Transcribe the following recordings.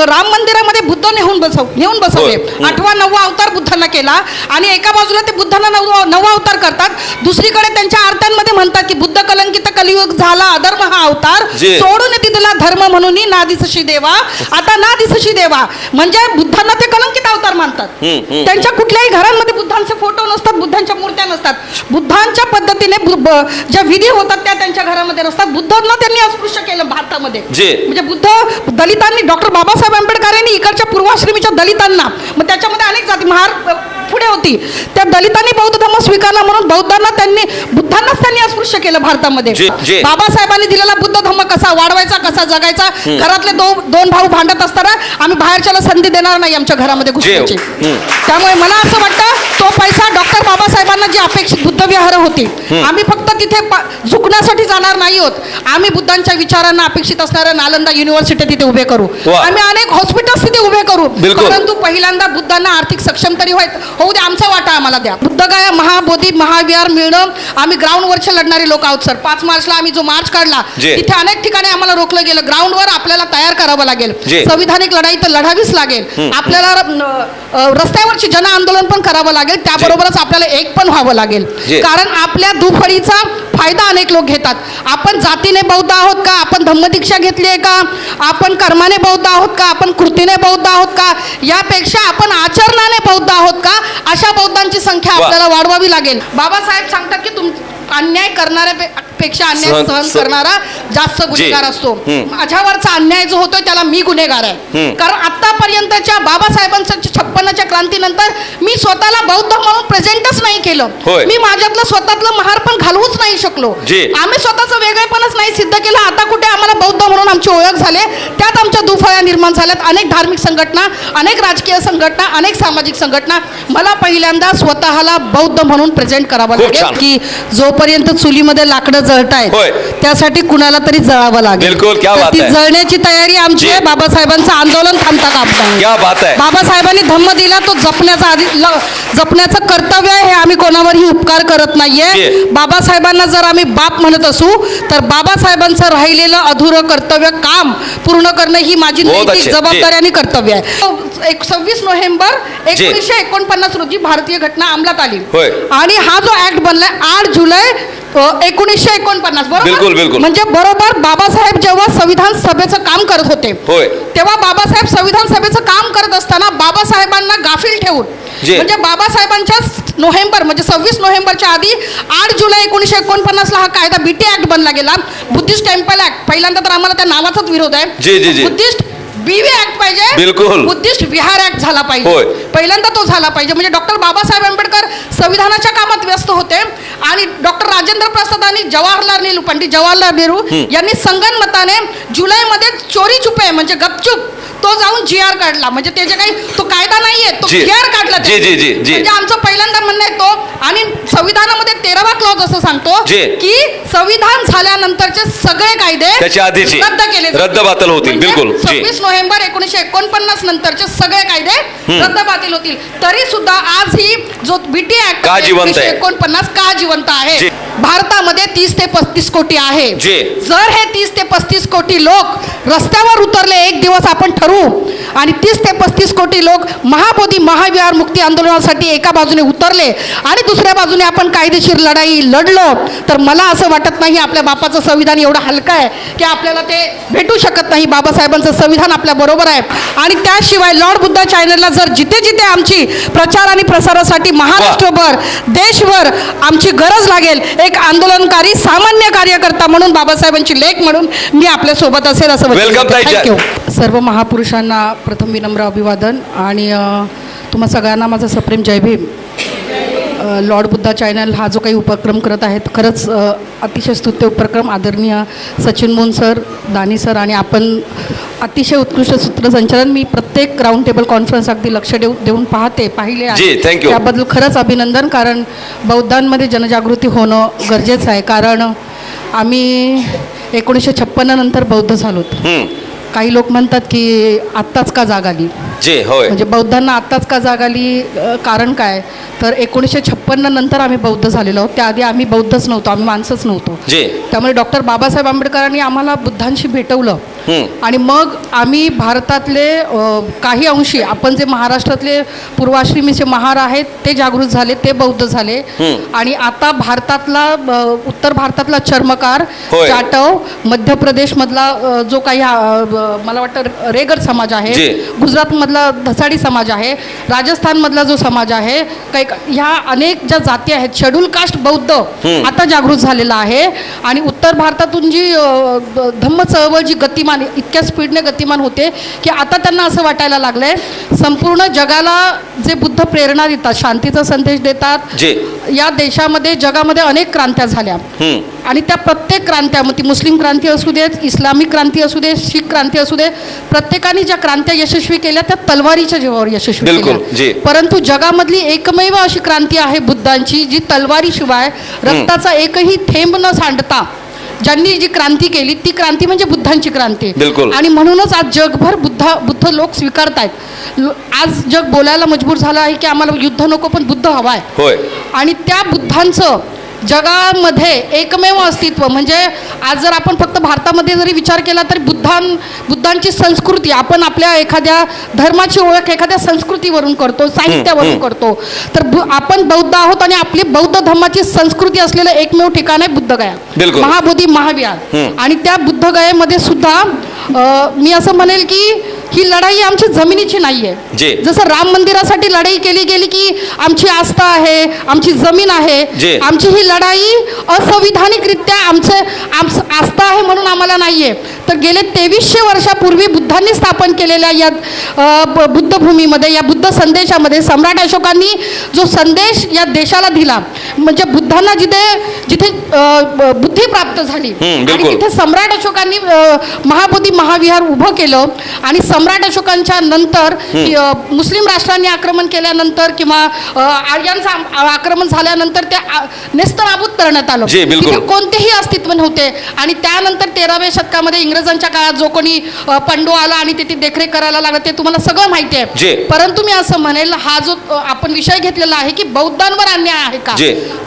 राम मंदिरामध्ये बुद्ध नेऊन बसव नेऊन बसवले होय. हं. आठवा नववा अवतार बुद्धांना केला आणि एका बाजूला ते बुद्धांना नववा नववा अवतार करतात दुसरीकडे त्यांच्या आरत्यांमध्ये म्हणतात की बुद्ध कलंकित कलियुग झाला अधर्म हा अवतार. सोडून तिथला धर्म म्हणून ना दिसशी देवा आता ना दिसशी देवा म्हणजे बुद्धांना ते कलंकित अवतार मानतात हं, हं. त्यांच्या कुठल्याही घरांमध्ये बुद्धांचे फोटो नसतात बुद्धांच्या मूर्त्या नसतात बुद्धांच्या पद्धतीने ज्या विधी होतात त्या त्यांच्या घरामध्ये नसतात बुद्धांना त्यांनी अस्पृश्य केलं भारतामध्ये. म्हणजे बुद्ध दलितांनी डॉक्टर बाबासाहेब आंबेडकरांनी इकडच्या पूर्वाश्रमीच्या दलितांना मग त्याच्यामध्ये अनेक जाती महार पुढे होती त्या दलितांनी बौद्ध धर्म स्वीकारला म्हणून बौद्धांना त्यांनी बुद्धांनाच त्यांनी अस्पृश्य केलं भारतामध्ये. बाबासाहेबांनी दिलेला बुद्ध धर्म कसा वाढवायचा कसा जगायचा घरातले दो दोन भाऊ भांडत असताना आम्ही बाहेरच्याला संधी देणार नाही आमच्या घरामध्ये घुसण्याची. त्यामुळे मला असं वाटतं तो पैसा डॉक्टर बाबासाहेबांना जी अपेक्षित बुद्धविहार होती आम्ही फक्त तिथे झुकण्यासाठी जाणार नाही होत आम्ही बुद्धांच्या विचारांना अपेक्षित असणाऱ्या नालंदा युनिव्हर्सिटी तिथे उभे करू. आम्ही अनेक हॉस्पिटल्स तिथे उभे करू. परंतु पहिल्यांदा बुद्धांना आर्थिक सक्षम तरी होय होऊ दे आमचा वाटा आम्हाला द्या. बुद्धगाया महाबोधी महाविहार मिळणं आम्ही ग्राउंडवरचे लढणारे लोक आहोत सर पाच मार्चला आम्ही जो मार्च काढला. तिथे अनेक ठिकाणी आम्हाला रोखलं गेलं. ग्राउंडवर आपल्याला तयार करावं लागेल. संविधानिक लढाई तर लढावीच लागेल. आपल्याला रस्त्यावरची जन आंदोलन पण करावं लागेल. त्याबरोबरच आपल्याला एक पण व्हावं लागेल. कारण आपल्या दुफळीचा फायदा अनेक लोक घेतात. आपण जातीने बौद्ध आहोत का? आपण धम्मदीक्षा घेतली आहे का? आपण कर्माने बौद्ध आहोत का? आपण कृतीने बौद्ध आहोत का? यापेक्षा आपण आचरणाने बौद्ध आहोत का? अशा बौद्धांची संख्या. आपल्याला वाढवावी लागेल बाबासाहेब सांगतात की तुम अन्याय करणाऱ्या पेक्षा अन्याय सहन- करणारा जास्त गुन्हेगार असतो. माझ्यावरचा अन्याय जो होतोय त्याला मी गुन्हेगार आहे. कारण आतापर्यंतच्या बाबासाहेबांच्या छप्पन्नाच्या क्रांतीनंतर मी स्वतःला बौद्ध म्हणून प्रेझेंटच नाही केलं. मी माझ्यातलं स्वतःतलं महार पण घालवूच नाही शकलो जे. आम्ही स्वतःचं वेगळेपणच नाही सिद्ध केलं आता कुठे आम्हाला बौद्ध म्हणून आमची ओळख झाली त्यात आमच्या दुफळ्या निर्माण झाल्यात अनेक धार्मिक संघटना अनेक राजकीय संघटना अनेक सामाजिक संघटना मला पहिल्यांदा स्वतःला बौद्ध म्हणून प्रेझेंट करावं लागेल. की जोपर्यंत चुलीमध्ये लाकडं जळतायत होय. त्यासाठी कुणाला तरी जळावं लागेल बिलकुल, क्या तर बात ती है. जळण्याची तयारी आमची जी. आहे बाबासाहेबांचं आंदोलन थांबता कामता नाही. क्या बात आहे बाबासाहेबांनी धम्म दिला तो जपण्याचा आधी ल- जपण्याचं कर्तव्य आहे हे आम्ही कोणावरही उपकार करत नाहीये जी. बाबासाहेबांना जर आम्ही बाप म्हणत असू तर बाबासाहेबांचं राहिलेलं अधुरं कर्तव्य काम पूर्ण करणं ही माझी बहुत नैतिक. जबाबदारी आणि कर्तव्य आहे एक सव्वीस नोव्हेंबर. एकोणीसशे एकोणपन्नास रोजी भारतीय घटना अंमलात आली होय. आणि हा जो ऍक्ट बनलाय आठ जुलै एकोणीसशे एकोणपन्नास बिलकुल, बिलकुल. म्हणजे बरोबर बाबासाहेब जेव्हा संविधान सभेचं काम करत होते होय. तेव्हा बाबासाहेब संविधान सभेचं काम करत असताना बाबासाहेबांना गाफील ठेवून जे. म्हणजे बाबासाहेबांच्या नोव्हेंबर म्हणजे सव्वीस नोव्हेंबरच्या आधी आठ जुलै एकोणीसशे एकोणपन्नासला हा कायदा बीटी ऍक्ट बनला गेला बुद्धिस्ट टेम्पल ऍक्ट पहिल्यांदा तर आम्हाला त्या नावाचाच विरोध आहे जी, जी, जी. बुद्धिस्ट बीवी ऍक्ट पाहिजे बिलकुल. बुद्धिस्ट विहार ऍक्ट झाला होय. पाहिजे पहिल्यांदा तो झाला पाहिजे म्हणजे डॉक्टर बाबासाहेब आंबेडकर संविधानाच्या कामात व्यस्त होते राजेंद्र प्रसाद आणि जवाहरलाल नेहरू पंडित जवाहरलाल नेहरू यांनी संगनमताने जुलैमध्ये चोरी छुपे म्हणजे गपचूप तो जाऊन जी आर काढला म्हणजे ते जे काही तो कायदा नाहीये तो जी. आर काढला जी, त्यांनी. जी, जी, जी. म्हणजे आमचं पहिल्यांदा म्हणणं आहे तो आणि संविधानामध्ये तेरावा क्लॉज असं सांगतो जी. की संविधान झाल्यानंतरचे सगळे कायदे त्याच्या आधीची रद्द केले जातील. रद्द-बातल होतील, म्हणजे बिलकुल. जी. सव्वीस नोव्हेंबर एकोणीसशे एकोणपन्नास नंतरचे सगळे कायदे रद्द बातील होतील तरी सुद्धा आज ही जो बीटी ऍक्ट का जिवंत आहे? एकोणपन्नास का जिवंत आहे. भारतामध्ये तीस ते पस्तीस कोटी आहे जी. जर हे तीस ते पस्तीस कोटी लोक रस्त्यावर उतरले एक दिवस आपण ठरवू claro आणि तीस ते पस्तीस कोटी लोक महाबोधी महाविहार मुक्ती आंदोलनासाठी एका बाजूने उतरले आणि दुसऱ्या बाजूने आपण कायदेशीर लढाई लढलो. तर मला असं वाटत नाही आपल्या बापाचं संविधान एवढं हलकं आहे की आपल्याला ते भेटू शकत नाही. बाबासाहेबांचं संविधान आपल्या बरोबर आहे. आणि त्याशिवाय लॉर्ड बुद्धा चॅनलला जर जिथे जिथे आमची प्रचार आणि प्रसारासाठी महाराष्ट्रभर देशभर आमची गरज लागेल एक आंदोलनकारी सामान्य कार्यकर्ता म्हणून बाबासाहेबांची लेख म्हणून मी आपल्यासोबत असेल असं. थँक्यू सर्व महापुरुषांना प्रथम विनम्र अभिवादन आणि तुम्हा सगळ्यांना माझं सप्रेम जय भीम. लॉर्ड बुद्धा चॅनल हा जो काही उपक्रम करत आहेत खरंच अतिशय स्तुत्य उपक्रम. आदरणीय सचिन मोहन सर दानी सर आणि आपण अतिशय उत्कृष्ट सूत्रसंचालन मी प्रत्येक राऊंड टेबल कॉन्फरन्स अगदी लक्ष देऊ देऊन पाहते पाहिले आहे. त्याबद्दल खरंच अभिनंदन कारण बौद्धांमध्ये जनजागृती होणं गरजेचं आहे. कारण आम्ही एकोणीसशे छप्पन्न नंतर बौद्ध झालोत. काही लोक म्हणतात की आत्ताच का जाग आली? जे होय म्हणजे बौद्धांना आत्ताच का जाग आली अ, कारण काय तर एकोणीसशे छप्पन्न नंतर आम्ही बौद्ध झालेलो आहोत त्याआधी आम्ही बौद्धच नव्हतो आम्ही माणसंच नव्हतो जे त्यामुळे डॉक्टर बाबासाहेब आंबेडकरांनी आम्हाला बुद्धांशी भेटवलं. आणि मग आम्ही भारतातले अ, काही अंशी आपण जे महाराष्ट्रातले पूर्वाश्रमीचे महार आहेत ते जागृत झाले ते बौद्ध झाले. आणि आता भारतातला अ, उत्तर भारतातला चर्मकार होय. जाटव मध्य प्रदेशमधला अ, जो काही अ, ब- मला वाटतं रेगर समाज आहे जी. गुजरातमधला धसाडी समाज आहे राजस्थानमधला जो समाज आहे काही ह्या अनेक ज्या जाती आहेत शेड्यूल कास्ट बौद्ध. आता जागृत झालेला आहे आणि उत्तर भारतातून जी धम्म चळवळ जी गतिमान इतक्या स्पीडने गतिमान होते की आता त्यांना असं वाटायला लागलंय संपूर्ण जगाला जे बुद्ध प्रेरणा देतात शांतीचा संदेश देतात या देशामध्ये जगामध्ये अनेक क्रांत्या झाल्या. आणि त्या प्रत्येक क्रांत्या मग ती मुस्लिम क्रांती असू देत इस्लामिक क्रांती असू दे शीख क्रांती असू दे प्रत्येकाने ज्या क्रांत्या यशस्वी केल्या त्या तलवारीच्या जीवावर यशस्वी केल्या. परंतु जगामधली एकमेव अशी क्रांती आहे बुद्धांची जी तलवारीशिवाय रक्ताचा एकही थेंब न सांडता ज्यांनी जी क्रांती केली ती क्रांती म्हणजे बुद्धांची क्रांती. आणि म्हणूनच आज जगभर बुद्ध बुद्ध लोक स्वीकारतायत. आज जग बोलायला मजबूर झालं आहे की आम्हाला युद्ध नको पण बुद्ध हवा आहे. आणि त्या बुद्धांचं जगामध्ये एकमेव अस्तित्व म्हणजे आज जर आपण फक्त भारतामध्ये जरी विचार केला तर बुद्धां बुद्धांची संस्कृती आपण आपल्या एखाद्या धर्माची ओळख एखाद्या संस्कृतीवरून करतो साहित्यावरून. करतो तर आपण बौद्ध आहोत आणि आपली बौद्ध धर्माची संस्कृती असलेलं एकमेव ठिकाण आहे बुद्धगया. महाबोधी महाविहार. आणि त्या बुद्धगयेमध्ये सुद्धा मी असं म्हणेल की ही लढाई आमची जमिनीची नाही जी. आहे जसं राम मंदिरासाठी लढाई केली गेली की आमची आस्था आहे आमची जमीन आहे जी. आमची ही लढाई असंविधानिकरित्या आमचं आमचं आस्था आहे म्हणून आम्हाला नाही आहे तर गेले तेवीसशे वर्षापूर्वी बुद्धांनी स्थापन केलेल्या या अ, ब- बुद्धभूमीमध्ये या बुद्ध संदेशामध्ये सम्राट अशोकांनी जो संदेश या देशाला दिला म्हणजे बुद्धांना जिथे जिथे अ, ब- बुद्धी प्राप्त झाली हम्म, आणि बिलकुल. तिथे सम्राट अशोकांनी अ, महाबोधी महाविहार उभं केलं आणि सम्राट अशोकांच्या नंतर मुस्लिम राष्ट्रांनी आक्रमण केल्यानंतर किंवा आर्यांचं आक्रमण झाल्यानंतर ते नेस्तनाबूत करण्यात आलं. तिथे कोणतेही अस्तित्व नव्हते आणि त्यानंतर तेराव्या शतकामध्ये इंग्रजांच्या काळात जो कोणी पंडू आला आणि तिथे देखरेख करायला लागला ते तुम्हाला सगळं माहिती. आहे परंतु मी असं म्हणेल हा जो आपण विषय घेतलेला आहे की बौद्धांवर अन्याय आहे का.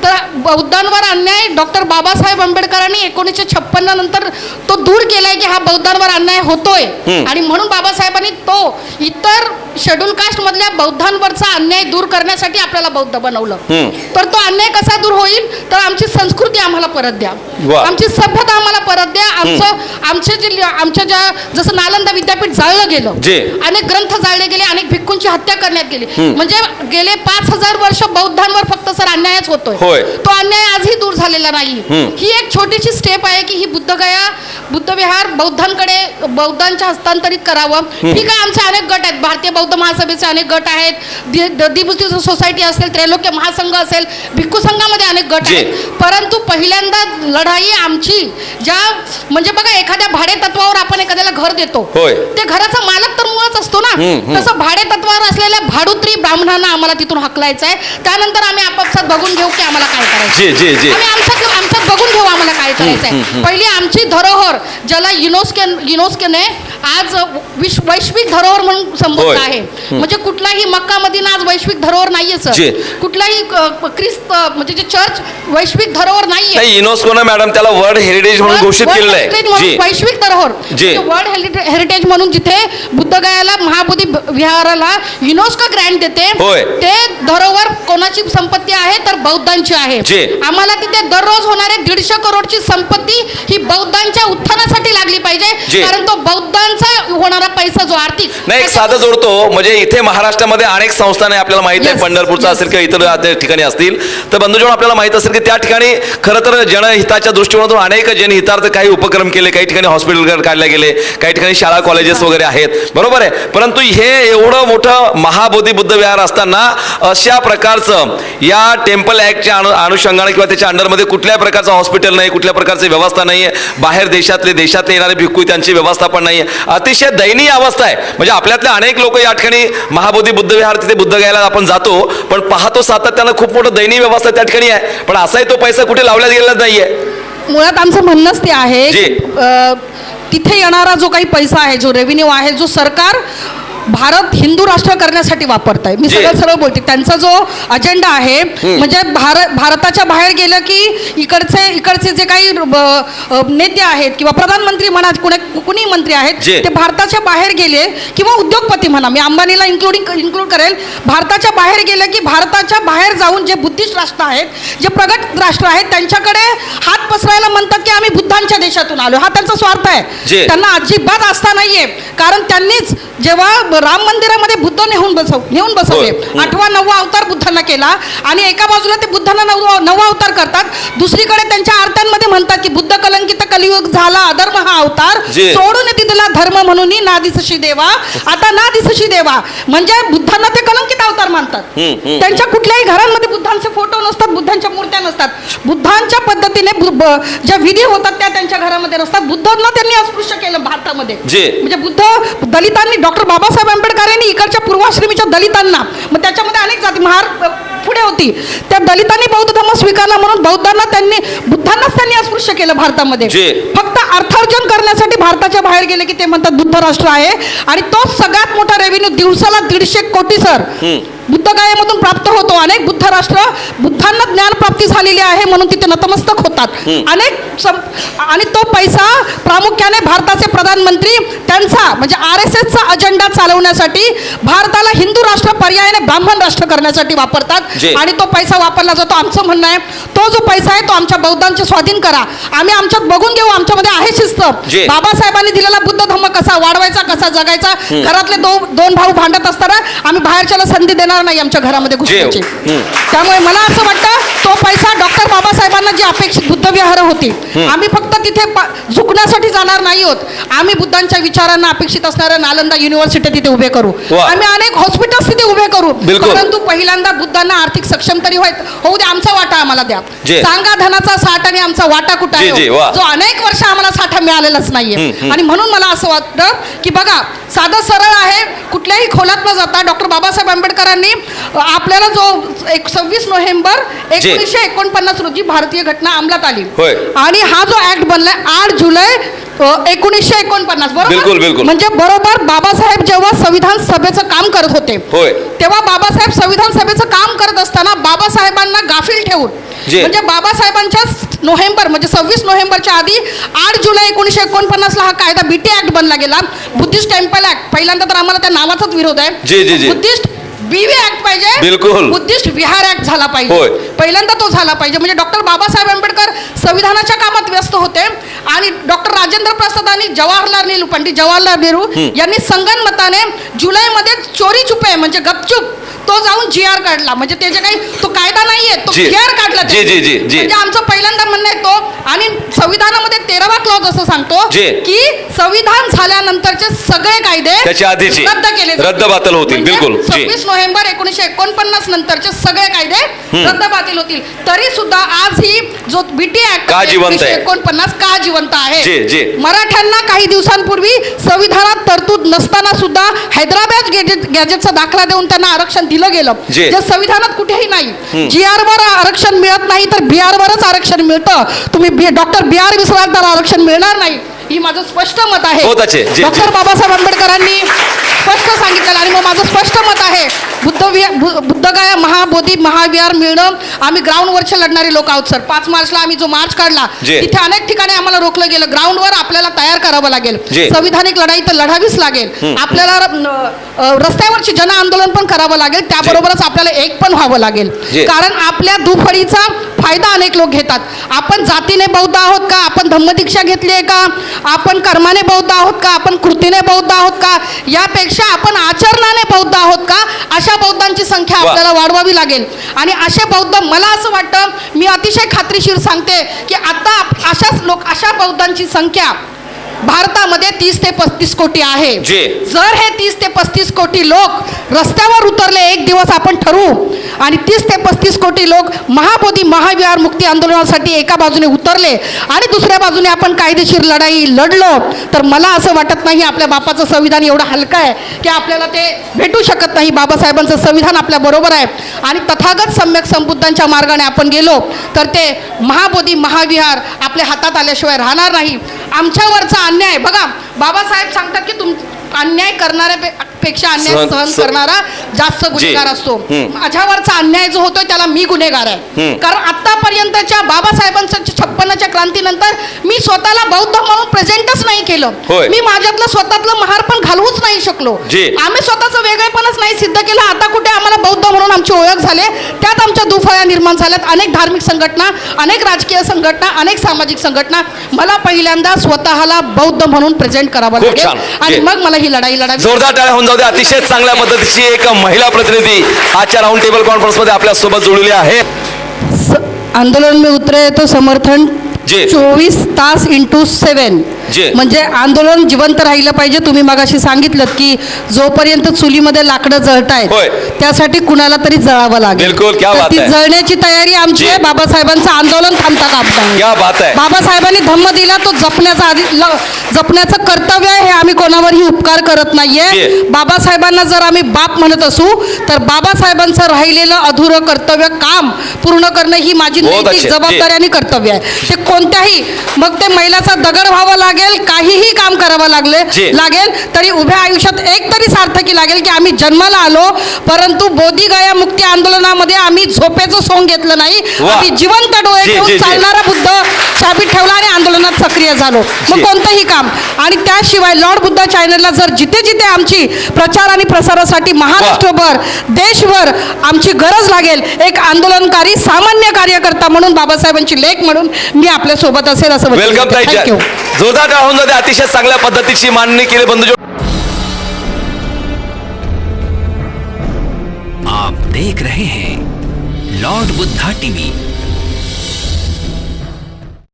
तर बौद्धांवर अन्याय डॉक्टर बाबासाहेब आंबेडकरांनी एकोणीसशे छप्पन्न नंतर तो दूर केलाय की हा बौद्धांवर अन्याय होतोय. आणि म्हणून बाबासाहेबांनी तो इतर शेड्यूल कास्ट मधल्या बौद्धांवरचा अन्याय दूर करण्यासाठी आपल्याला बौद्ध बनवलं. तर तो अन्याय कसा दूर होईल तर आमची संस्कृती आम्हाला परत द्या. आमची सभ्यता आम्हाला परत द्या आमचं आमचे जे आमच्या ज्या जसं नालंदा विद्यापीठ जाळलं गेलं जे. अनेक ग्रंथ जाळले गेले अनेक भिक्खूंची हत्या करण्यात गेली. म्हणजे गेले पाच हजार वर्ष बौद्धांवर फक्त सर अन्यायच होतोय. तो अन्याय आजही दूर झालेला नाही. ही एक छोटीशी स्टेप आहे की ही बुद्धगया बुद्धविहार बौद्धांकडे बौद्धांच्या हस्तांतरित करावं ठीक आहे आमचे अनेक गट आहेत. भारतीय बौद्ध महासभेचे अनेक गट आहेत. सोसायटी असेल त्रैलोक्य महासंघ असेल भिक्खू संघामध्ये अनेक गट. आहेत. परंतु पहिल्यांदा लढाई आमची ज्या म्हणजे बघा एखाद्या भाडे तत्वावर आपण एखाद्याला घर देतो. ते घराचा मालक तर मुळाच असतो ना. तसं भाडे तत्वावर असलेल्या भाडुत्री ब्राह्मणांना आम्हाला तिथून हकलायचं आहे त्यानंतर आम्ही आपापसात बघून घेऊ की आम्हाला काय करायचं आम्ही आमच्यात आमच्यात बघून घेऊ आम्हाला काय करायचंय. पहिली आमची धरोहर ज्याला युनेस्को युनेस्कोने आज विश्व वैश्विक धरोहर म्हणून होय. संबोधलं आहे म्हणजे कुठलाही मक्का मदिना आज वैश्विक धरोहर नाहीये जी. सर कुठलाही अ, ख्रिस्त म्हणजे जे चर्च वैश्विक धरोहर नाहीये नाही युनेस्कोनं मॅडम त्याला वर्ल्ड हेरिटेज म्हणून घोषित वर्ल्ड केलेलं हेरिटेज आहे म्हणून जी वैश्विक धरोहर जी. वर्ल्ड हेरिटे- हेरिटेज म्हणून जिथे बुद्धगयाला महाबोधी ब- विहाराला युनेस्को ग्रँट देते होय. ते धरोहर कोणाची संपत्ती आहे तर बौद्धांची आहे जी. आम्हाला तिथे दररोज होणारे दीडशे करोडची संपत्ती ही बौद्धांच्या उत्थानासाठी लागली जी. पाहिजे कारण तो बौद्धांचा होणारा पैसा जो आर्थिक नाही एक साधं जोडतो. म्हणजे इथे महाराष्ट्रामध्ये अनेक संस्थान आपल्याला माहिती आहे. Yes, पंढरपूरचा yes. असेल किंवा इतर ठिकाणी असतील. तर बंधुजन आपल्याला माहीत असेल की त्या ठिकाणी खरं तर जनहिताच्या दृष्टिकोनातून अनेक जनहितार्थ काही उपक्रम केले. काही ठिकाणी हॉस्पिटल काढले गेले. काही ठिकाणी शाळा कॉलेजेस वगैरे आहेत. बरोबर आहे. परंतु हे एवढं मोठं महाबोधी बुद्ध विहार असताना अशा प्रकारचं या टेम्पल ऍक्टच्या अनु अनुषंगाने किंवा त्याच्या अंडरमध्ये कुठल्याही प्रकारचं हॉस्पिटल नाही कुठल्या प्रकारची व्यवस्था नाही आहे बाहेर देशातले देशातले येणारे भिक्खू त्यांची व्यवस्था पण नाही आहे अतिशय दयनीय अवस्था आहे. म्हणजे आपल्यातले अनेक लोक या ठिकाणी महाबोधी बुद्ध विहार तिथे बुद्ध घ्यायला आपण जातो पण पाहतो सातत्यानं खूप मोठं दयनीय व्यवस्था त्या ठिकाणी आहे. पण असाही तो पैसा कुठे लावला गेला नाहीये. मुळात आमचं म्हणणंच ते आहे जी. की, अ, तिथे येणारा जो काही पैसा आहे जो रेव्हेन्यू आहे जो सरकार भारत हिंदू राष्ट्र करण्यासाठी वापरताय मी. सगळं सरळ बोलते त्यांचा जो अजेंडा आहे म्हणजे भारत भारताच्या बाहेर गेलं की इकडचे इकडचे जे काही अ, नेते आहेत किंवा प्रधानमंत्री म्हणा कुणी कुणी मंत्री आहेत जी. ते भारताच्या बाहेर गेले किंवा उद्योगपती म्हणा मी अंबानीला इन्क्लुडिंग इन्क्लूड करेल भारताच्या बाहेर गेले की भारताच्या बाहेर जाऊन जे बुद्धिस्ट राष्ट्र आहेत जे प्रगत राष्ट्र आहेत त्यांच्याकडे हात पसरायला म्हणतात की आम्ही बुद्धांच्या देशातून आलो हा त्यांचा स्वार्थ जी. आहे त्यांना अजिबात आस्था नाहीये कारण त्यांनीच जेव्हा राम मंदिरामध्ये बुद्ध नेऊन बसव नेऊन बसवले. आठवा नववा अवतार बुद्धांना केला आणि एका बाजूला ते बुद्धांना नववा नववा अवतार करतात दुसरीकडे त्यांच्या आरत्यांमध्ये म्हणतात की बुद्ध कलंकित कलियुग झाला अधर्म हा अवतार. सोडून दिला धर्म म्हणून ना दिसशी देवा आता ना दिसशी देवा म्हणजे बुद्धांना ते कलंकित अवतार मानतात. त्यांच्या कुठल्याही घरांमध्ये बुद्धांचे फोटो नसतात बुद्धांच्या मूर्त्या नसतात बुद्धांच्या पद्धतीने ज्या विधी होतात त्या त्यांच्या घरामध्ये नसतात बुद्धांना त्यांनी अस्पृश्य केलं भारतामध्ये. म्हणजे बुद्ध दलितांनी डॉक्टर बाबासाहेब आंबेडकरांनी इकडच्या पूर्वाश्रमीच्या दलितांना मग त्याच्यामध्ये अनेक जाती महार पुढे होती. त्या दलितांनी बौद्ध धर्म स्वीकारला म्हणून बौद्धांना त्यांनी बुद्धांनाच त्यांनी अस्पृश्य केलं भारतामध्ये. फक्त अर्थार्जन करण्यासाठी भारताच्या बाहेर गेले की ते म्हणतात बुद्ध राष्ट्र आहे. आणि तोच सगळ्यात मोठा रेव्हेन्यू दिवसाला दीडशे कोटी सर. बुद्ध गायमधून प्राप्त होतो. अनेक बुद्ध राष्ट्र बुद्धांना ज्ञान प्राप्ती झालेली आहे म्हणून तिथे नतमस्तक होतात. अनेक आणि तो पैसा प्रामुख्याने भारताचे प्रधानमंत्री त्यांचा म्हणजे आर एस एसचा अजेंडा चालवण्यासाठी भारताला हिंदू राष्ट्र पर्यायाने ब्राह्मण राष्ट्र करण्यासाठी वापरतात. आणि तो पैसा वापरला जातो. आमचं म्हणणं आहे तो जो पैसा आहे तो आमच्या बौद्धांचे स्वाधीन करा. आम्ही आमच्यात बघून घेऊ आमच्यामध्ये आहे शिस्त. बाबासाहेबांनी दिलेला बुद्ध धम्म कसा वाढवायचा कसा जगायचा? घरातले दोन भाऊ भांडत असताना आम्ही बाहेरच्याला संधी देणार नाही आमच्या घरामध्ये घुसण्याची. त्यामुळे मला असं वाटतं तो पैसा डॉक्टर बाबासाहेबांना जी अपेक्षित बुद्ध विहार होती आम्ही फक्त तिथे झुकण्यासाठी जाणार नाही होत आम्ही बुद्धांच्या विचारांना अपेक्षित असणाऱ्या नालंदा युनिव्हर्सिटी तिथे उभे करू. आम्ही अनेक हॉस्पिटल्स तिथे उभे करू. परंतु पहिल्यांदा बुद्धांना आर्थिक सक्षम तरी होऊ दे आमचा वाटा आम्हाला द्या. सांगा धनाचा साठ आणि आमचा वाटा कुठं आहे. हो? जो अनेक वर्ष आम्हाला साठा मिळालेलाच नाहीये. आणि म्हणून मला असं वाटतं की बघा साधं सरळ आहे कुठल्याही खोलात न जाता डॉक्टर बाबासाहेब आंबेडकरांनी अ, आपल्याला जो एक सव्वीस नोव्हेंबर. एकोणीसशे एकोणपन्नास रोजी भारतीय घटना अंमलात आली होय. आणि हा जो ऍक्ट बनलाय आठ जुलै एकोणीसशे एकोणपन्नास बिलकुल, बिलकुल. म्हणजे बरोबर बाबासाहेब जेव्हा संविधान सभेचं काम करत होते होय. तेव्हा बाबासाहेब संविधान सभेचं काम करत असताना बाबासाहेबांना गाफील ठेवून जे. म्हणजे बाबासाहेबांच्या नोव्हेंबर म्हणजे सव्वीस नोव्हेंबरच्या आधी आठ जुलै एकोणीसशे एकोणपन्नासला हा कायदा बीटी ऍक्ट बनला गेला बुद्धिस्ट टेम्पल ऍक्ट पहिल्यांदा तर आम्हाला त्या नावाचाच विरोध आहे जी, जी, जी. बुद्धिस्ट बीवी ऍक्ट पाहिजे बिलकुल. बुद्धिस्ट विहार ऍक्ट झाला होय. पाहिजे पहिल्यांदा तो झाला पाहिजे म्हणजे डॉक्टर बाबासाहेब आंबेडकर संविधानाच्या कामात व्यस्त होते आणि डॉक्टर राजेंद्र प्रसाद आणि जवाहरलाल नेहरू पंडित जवाहरलाल नेहरू यांनी संगनमताने जुलैमध्ये चोरी छुपे म्हणजे गपचूप तो जाऊन जी आर काढला म्हणजे त्याचे काही तो कायदा नाहीये तो जी. जी आर काढला जी, त्यांनी. जी, जी, जी. म्हणजे आमचं पहिल्यांदा म्हणणं आहे तो आणि संविधानामध्ये तेरावा क्लॉज असं सांगतो जी. की संविधान झाल्यानंतरचे सगळे कायदे त्याच्या आधीची रद्द केले जातील. रद्द बातल होतील, म्हणजे बिलकुल. जी. सव्वीस नोव्हेंबर एकोणीसशे एकोणपन्नास नंतरचे सगळे कायदे रद्द बातील होतील. तरी सुद्धा आज ही जो बीटी ऍक्ट जिवंत आहे? एकोणपन्नास का जिवंत आहे. मराठ्यांना काही दिवसांपूर्वी संविधानात तरतूद नसताना सुद्धा हैदराबाद गॅजेट गॅजेटचा दाखला देऊन त्यांना आरक्षण दिलं गेलं. जी. संविधानात कुठेही नाही. जी आर वर आरक्षण मिळत नाही तर बी आर वरच आरक्षण मिळतं. तुम्ही डॉक्टर बी आर विसराल तर आरक्षण मिळणार नाही. ही माझं स्पष्ट मत आहे. डॉक्टर बाबासाहेब आंबेडकरांनी स्पष्ट सांगितलेलं आणि मग माझं स्पष्ट मत बुद्ध बुद्धगाया महाबोधी महाविहार मिळणं आम्ही ग्राउंडवरचे लढणारे लोक आहोत सर पाच मार्चला आम्ही जो मार्च काढला. तिथे अनेक ठिकाणी आम्हाला रोखलं गेलं. ग्राउंडवर आपल्याला तयार करावं लागेल. संविधानिक लढाई तर लढावीच लागेल. आपल्याला रस्त्यावरची जन आंदोलन पण करावं लागेल. त्याबरोबरच आपल्याला एक पण व्हावं लागेल. कारण आपल्या दुफळीचा फायदा अनेक लोक घेतात. आपण जातीने बौद्ध आहोत का? आपण धम्मदीक्षा घेतली आहे का? आपण कर्माने बौद्ध आहोत का? आपण कृतीने बौद्ध आहोत का? यापेक्षा आपण आचरणाने बौद्ध आहोत का? अशा बौद्धांची संख्या. आपल्याला वाढवावी लागेल. आणि असे बौद्ध मला असं वाटतं मी अतिशय खात्रीशीर सांगते की आता अशाच लोक अशा बौद्धांची संख्या भारतामध्ये तीस ते पस्तीस कोटी आहे. जर हे तीस ते पस्तीस कोटी लोक रस्त्यावर उतरले एक दिवस आपण ठरवू. आणि तीस ते पस्तीस कोटी लोक महाबोधी महाविहार मुक्ती आंदोलनासाठी एका बाजूने उतरले आणि दुसऱ्या बाजूने आपण कायदेशीर लढाई लढलो. तर मला असं वाटत नाही आपल्या बापाचं संविधान एवढं हलकं आहे की आपल्याला ते भेटू शकत नाही. बाबासाहेबांचं संविधान आपल्या बरोबर आहे. आणि तथागत सम्यक संबुद्धांच्या मार्गाने आपण गेलो तर ते महाबोधी महाविहार आपल्या हातात आल्याशिवाय राहणार नाही. आमच्यावरचा अन्याय बघा बाबासाहेब सांगतात की तुम अन्याय करणाऱ्या पेक्षा अन्याय सहन- करणारा जास्त गुन्हेगार असतो हम्म. माझ्यावरचा अन्याय जो होतोय त्याला मी गुन्हेगार आहे हम्म. कारण आतापर्यंतच्या बाबासाहेबांच्या छप्पन्नाच्या क्रांतीनंतर मी स्वतःला बौद्ध म्हणून प्रेझेंटच नाही केलं होय. मी माझ्यातलं स्वतःतलं महार पण घालवूच नाही शकलो जी. आम्ही स्वतःचं वेगळेपणच नाही सिद्ध केलं आता कुठे आम्हाला बौद्ध म्हणून आमची ओळख झाली त्यात आमच्या दुफळ्या निर्माण झाल्यात अनेक धार्मिक संघटना अनेक राजकीय संघटना अनेक सामाजिक संघटना मला पहिल्यांदा स्वतःला बौद्ध म्हणून प्रेझेंट करावं खूप लागेल छान. आणि जी. मग मला ही लढाई लढावी जोरदार टाळ्या होऊन जाऊ अतिशय चांगल्या पद्धतीची एक महिला प्रतिनिधी आजच्या राऊंड टेबल कॉन्फरन्समध्ये आपल्यासोबत जोडलेली आहे आंदोलन में उतरे तो समर्थन जी. चोवीस तास इंटू सेवन जी. म्हणजे आंदोलन जिवंत राहिलं पाहिजे तुम्ही मगाशी सांगितलं की जोपर्यंत चुलीमध्ये लाकडं जळत होय. आहेत त्यासाठी कुणाला तरी जळावं लागेल बिलकुल, क्या तर बात ती आहे. जळण्याची तयारी आमची. आहे बाबासाहेबांचं आंदोलन थांबता कामता नाही. क्या बात आहे बाबासाहेबांनी धम्म दिला तो जपण्याचा आधी ल- जपण्याचं कर्तव्य आहे हे आम्ही कोणावरही उपकार करत नाहीये जी. बाबासाहेबांना जर आम्ही बाप म्हणत असू तर बाबासाहेबांचं राहिलेलं अधुरं कर्तव्य काम पूर्ण करणं ही माझी बहुत नैतिक अच्छे. जबाबदारी आणि कर्तव्य आहे ते कोणत्याही मग ते महिलाचा दगड व्हावं लागेल काहीही काम करावं लागले. लागेल तरी उभ्या आयुष्यात एक तरी सार्थकी लागेल की आम्ही जन्माला आलो परंतु बोधीगया मुक्ती आंदोलनामध्ये आम्ही झोपेचं सोंग घेतलं नाही. आम्ही जिवंत डोळे जी. चालणारा बुद्ध शाबीत ठेवला आणि आंदोलनात सक्रिय झालो. मग कोणतंही काम. आणि त्याशिवाय लॉर्ड बुद्धा चॅनलला जर जिथे जिथे आमची प्रचार आणि प्रसारासाठी महाराष्ट्रभर देशभर आमची गरज लागेल एक आंदोलनकारी सामान्य कार्यकर्ता म्हणून बाबासाहेबांची लेख म्हणून मी आपल्यासोबत असेल असं वेलकम थँक्यू जोरदार होऊन अतिशय चांगल्या पद्धतीची मांडणी केली बंधू आप देख रहे हैं लॉर्ड बुद्धा टीवी